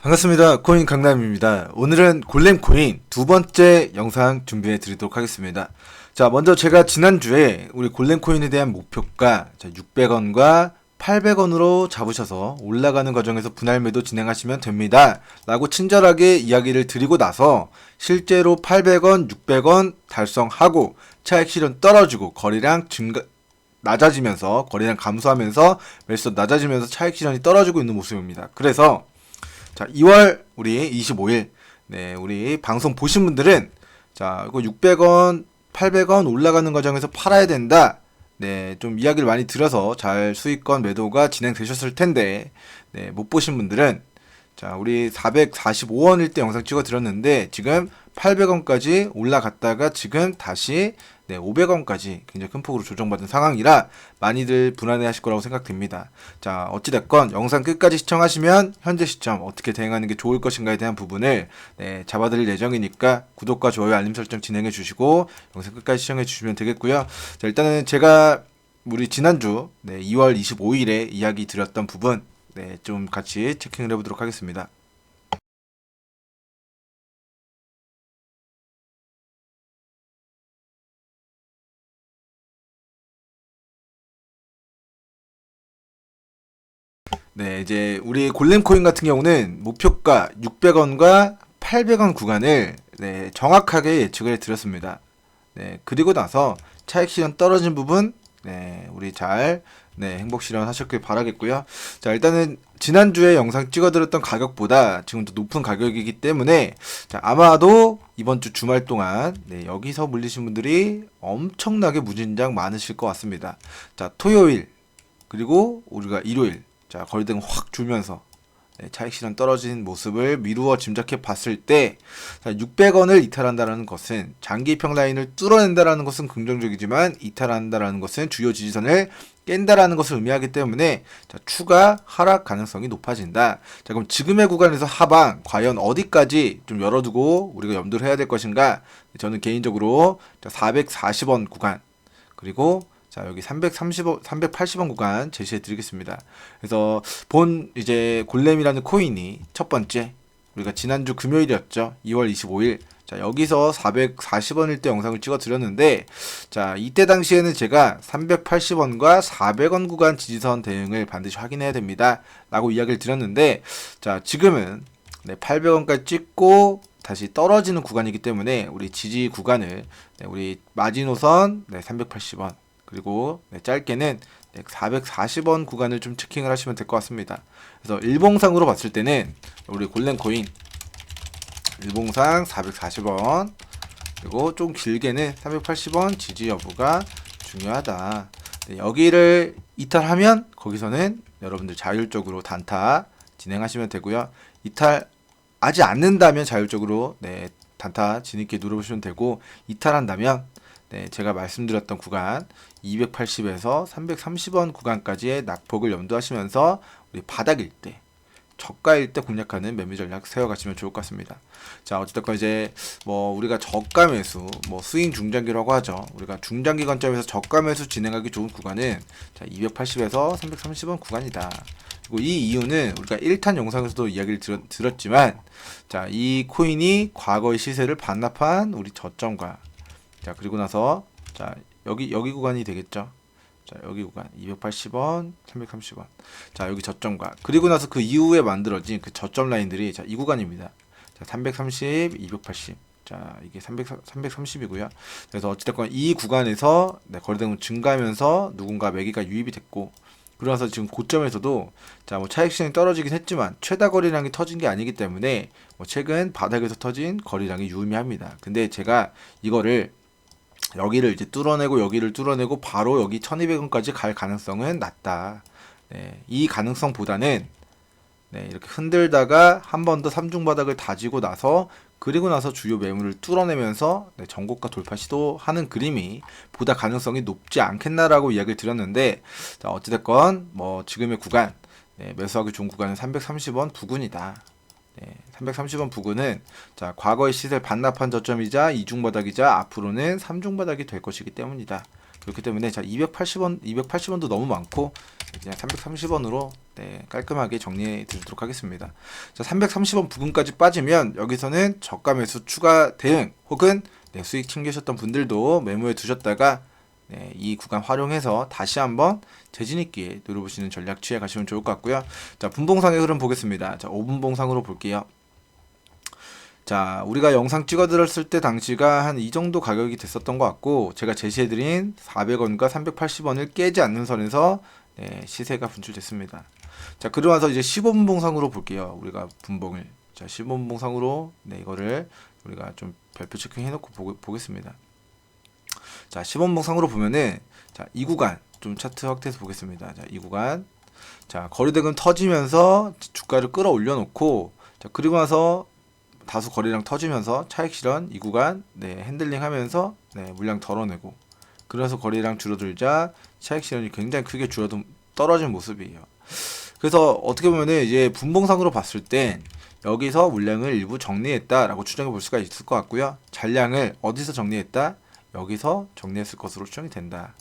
반갑습니다. 코인 강남입니다. 오늘은 골렘 코인 두 번째 영상 준비해 드리도록 하겠습니다. 자, 먼저 제가 지난주에 우리 골렘 코인에 대한 목표가 600원과 800원으로 잡으셔서 올라가는 과정에서 분할 매도 진행하시면 됩니다. 라고 친절하게 이야기를 드리고 나서 실제로 800원, 600원 달성하고 차익 실현 떨어지고 거래량 증가, 낮아지면서 거래량 감소하면서 매수 낮아지면서 차익 실현이 떨어지고 있는 모습입니다. 그래서 자, 2월 우리 25일 네, 우리 방송 보신 분들은 자, 이거 600원, 800원 올라가는 과정에서 팔아야 된다. 네, 좀 이야기를 많이 들어서 잘 수익권 매도가 진행되셨을 텐데 네, 못 보신 분들은 자, 우리 445원일 때 영상 찍어 드렸는데 지금 800원까지 올라갔다가 지금 다시 네, 500원까지 굉장히 큰 폭으로 조정받은 상황이라 많이들 불안해 하실 거라고 생각됩니다. 자, 어찌됐건 영상 끝까지 시청하시면 현재 시점 어떻게 대응하는 게 좋을 것인가에 대한 부분을 네, 잡아드릴 예정이니까 구독과 좋아요, 알림 설정 진행해 주시고 영상 끝까지 시청해 주시면 되겠고요. 자, 일단은 제가 우리 지난주 네, 2월 25일에 이야기 드렸던 부분 네, 좀 같이 체킹을 해보도록 하겠습니다. 네, 이제 우리 골렘 코인 같은 경우는 목표가 600원과 800원 구간을 네, 정확하게 예측을 해 드렸습니다. 네, 그리고 나서 차익 실현 떨어진 부분 네, 우리 잘 네, 행복 실현 하셨길 바라겠고요. 자, 일단은 지난주에 영상 찍어드렸던 가격보다 지금도 높은 가격이기 때문에 자, 아마도 이번 주 주말 동안 네, 여기서 물리신 분들이 엄청나게 무진장 많으실 것 같습니다. 자, 토요일 그리고 우리가 일요일 자, 거리등 확 줄면서 네, 차익 실현 떨어진 모습을 미루어 짐작해 봤을 때 자, 600원을 이탈한다라는 것은 장기 평 라인을 뚫어낸다라는 것은 긍정적이지만 이탈한다라는 것은 주요 지지선을 깬다라는 것을 의미하기 때문에 자, 추가 하락 가능성이 높아진다. 자, 그럼 지금의 구간에서 하방 과연 어디까지 좀 열어두고 우리가 염두를 해야 될 것인가? 저는 개인적으로 440원 구간 그리고 자, 여기 330원, 380원 구간 제시해 드리겠습니다. 그래서 본 이제 골렘이라는 코인이 첫 번째 우리가 지난주 금요일이었죠. 2월 25일. 자, 여기서 440원일 때 영상을 찍어 드렸는데 자, 이때 당시에는 제가 380원과 400원 구간 지지선 대응을 반드시 확인해야 됩니다. 라고 이야기를 드렸는데 자, 지금은 네, 800원까지 찍고 다시 떨어지는 구간이기 때문에 우리 지지 구간을 네, 우리 마지노선 네, 380원 그리고 네, 짧게는 네, 440원 구간을 좀 체킹을 하시면 될 것 같습니다. 그래서 일봉상으로 봤을 때는 우리 골렘 코인 일봉상 440원 그리고 좀 길게는 380원 지지 여부가 중요하다. 네, 여기를 이탈하면 거기서는 여러분들 자율적으로 단타 진행하시면 되고요. 이탈하지 않는다면 자율적으로 네, 단타 진입게 누르시면 되고 이탈한다면 네, 제가 말씀드렸던 구간 280에서 330원 구간까지의 낙폭을 염두하시면서 우리 바닥일 때 저가일 때 공략하는 매매 전략 세워가시면 좋을 것 같습니다. 자, 어쨌든 이제 뭐 우리가 저가 매수, 뭐 스윙 중장기라고 하죠. 우리가 중장기 관점에서 저가 매수 진행하기 좋은 구간은 자, 280에서 330원 구간이다. 그리고 이 이유는 우리가 1탄 영상에서도 이야기를 들었, 들었지만 자, 이 코인이 과거의 시세를 반납한 우리 저점과 자, 그리고 나서 자, 여기 여기 구간이 되겠죠. 자, 여기 구간 280원, 330원. 자, 여기 저점과 그리고 나서 그 이후에 만들어진 그 저점 라인들이 자, 이 구간입니다. 자, 330, 280. 자, 이게 300, 330이고요. 그래서 어찌됐건 이 구간에서 네, 거래대금 증가하면서 누군가 매기가 유입이 됐고, 그러면서 지금 고점에서도 자, 뭐 차익 실현이 떨어지긴 했지만 최다 거래량이 터진 게 아니기 때문에 뭐 최근 바닥에서 터진 거래량이 유의미합니다. 근데 제가 이거를 여기를 이제 뚫어내고 여기를 뚫어내고 바로 여기 1200원까지 갈 가능성은 낮다. 네, 이 가능성보다는 네, 이렇게 흔들다가 한 번 더 삼중 바닥을 다지고 나서 그리고 나서 주요 매물을 뚫어내면서 네, 전고가 돌파 시도하는 그림이 보다 가능성이 높지 않겠나라고 이야기를 드렸는데 자, 어찌됐건 뭐 지금의 구간 네, 매수하기 좋은 구간은 330원 부근이다. 네, 330원 부근은 자 과거의 시세를 반납한 저점이자 이중 바닥이자 앞으로는 삼중 바닥이 될 것이기 때문이다. 그렇기 때문에 자 280원 280원도 너무 많고 그냥 330원으로 네, 깔끔하게 정리해 드리도록 하겠습니다. 자, 330원 부근까지 빠지면 여기서는 저가 매수 추가 대응 혹은 네, 수익 챙기셨던 분들도 메모에 두셨다가 네, 이 구간 활용해서 다시 한번 재진 있기에 노려보시는 전략 취해 가시면 좋을 것 같고요. 자, 분봉상의 흐름 보겠습니다. 자, 5분봉상으로 볼게요. 자, 우리가 영상 찍어드렸을 때 당시가 한 이 정도 가격이 됐었던 것 같고, 제가 제시해드린 400원과 380원을 깨지 않는 선에서 네, 시세가 분출됐습니다. 자, 그러면서 이제 15분봉상으로 볼게요. 우리가 분봉을. 자, 15분봉상으로 네, 이거를 우리가 좀 별표 체킹 해놓고 보, 보겠습니다. 자, 15분봉상으로 보면은 자, 이 구간 좀 차트 확대해서 보겠습니다. 자, 이 구간. 자, 거래대금 터지면서 주가를 끌어올려 놓고 자, 그리고 나서 다수 거래량 터지면서 차익 실현 이 구간 네, 핸들링 하면서 네, 물량 덜어내고 그래서 거래량 줄어들자 차익 실현이 굉장히 크게 줄어든 떨어진 모습이에요. 그래서 어떻게 보면은 이제 분봉상으로 봤을 땐 여기서 물량을 일부 정리했다라고 추정해 볼 수가 있을 것 같고요. 잔량을 어디서 정리했다? 여기서 정리했을 것으로 추정이 된다.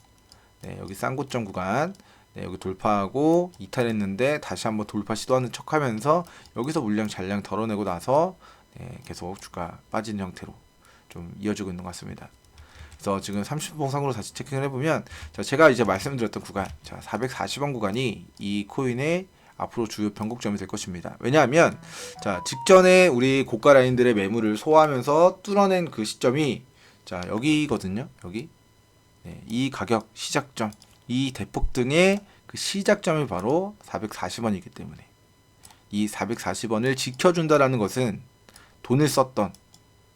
네, 여기 쌍고점 구간 네, 여기 돌파하고 이탈했는데 다시 한번 돌파 시도하는 척하면서 여기서 물량 잔량 덜어내고 나서 네, 계속 주가 빠진 형태로 좀 이어지고 있는 것 같습니다. 그래서 지금 30봉상으로 다시 체킹을 해보면 자, 제가 이제 말씀드렸던 구간 자 440원 구간이 이 코인의 앞으로 주요 변곡점이 될 것입니다. 왜냐하면 자 직전에 우리 고가 라인들의 매물을 소화하면서 뚫어낸 그 시점이 자 여기거든요. 여기 네, 이 가격 시작점 이 대폭 등의 그 시작점이 바로 440원이기 때문에 이 440원을 지켜준다라는 것은 돈을 썼던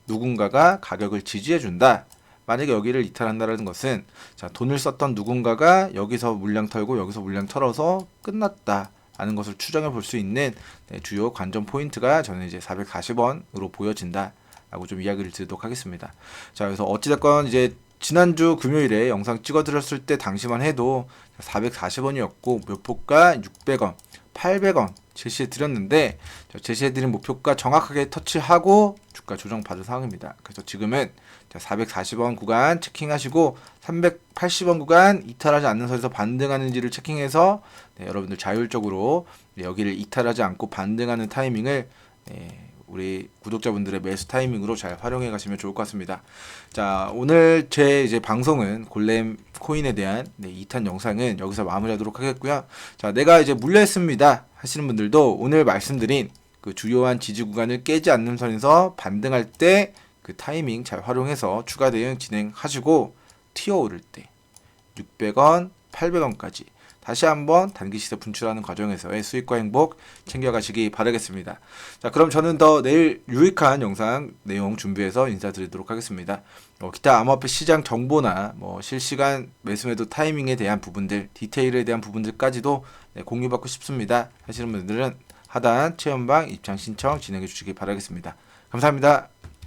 누군가가 가격을 지지해준다. 만약에 여기를 이탈한다라는 것은 자 돈을 썼던 누군가가 여기서 물량 털고 여기서 물량 털어서 끝났다. 라는 것을 추정해 볼 수 있는 네, 주요 관전 포인트가 저는 이제 440원으로 보여진다. 라고 좀 이야기를 드리도록 하겠습니다. 자, 그래서 어찌됐건 이제 지난주 금요일에 영상 찍어드렸을 때 당시만 해도 440원이었고 목표가 600원, 800원 제시해 드렸는데 제시해 드린 목표가 정확하게 터치하고 주가 조정 받은 상황입니다. 그래서 지금은 440원 구간 체킹하시고 380원 구간 이탈하지 않는 선에서 반등하는지를 체킹해서 네, 여러분들 자율적으로 네, 여기를 이탈하지 않고 반등하는 타이밍을 네, 우리 구독자분들의 매수 타이밍으로 잘 활용해 가시면 좋을 것 같습니다. 자, 오늘 제 이제 방송은 골렘 코인에 대한 네, 2탄 영상은 여기서 마무리하도록 하겠고요. 자, 내가 이제 물렸습니다 하시는 분들도 오늘 말씀드린 그 주요한 지지 구간을 깨지 않는 선에서 반등할 때 그 타이밍 잘 활용해서 추가 대응 진행하시고 튀어 오를 때 600원, 800원까지 다시 한번 단기 시세 분출하는 과정에서의 수익과 행복 챙겨가시기 바라겠습니다. 자, 그럼 저는 더 내일 유익한 영상 내용 준비해서 인사드리도록 하겠습니다. 어, 기타 암호화폐 시장 정보나 뭐 실시간 매수매도 타이밍에 대한 부분들, 디테일에 대한 부분들까지도 네, 공유받고 싶습니다. 하시는 분들은 하단 체험방 입장 신청 진행해 주시기 바라겠습니다. 감사합니다.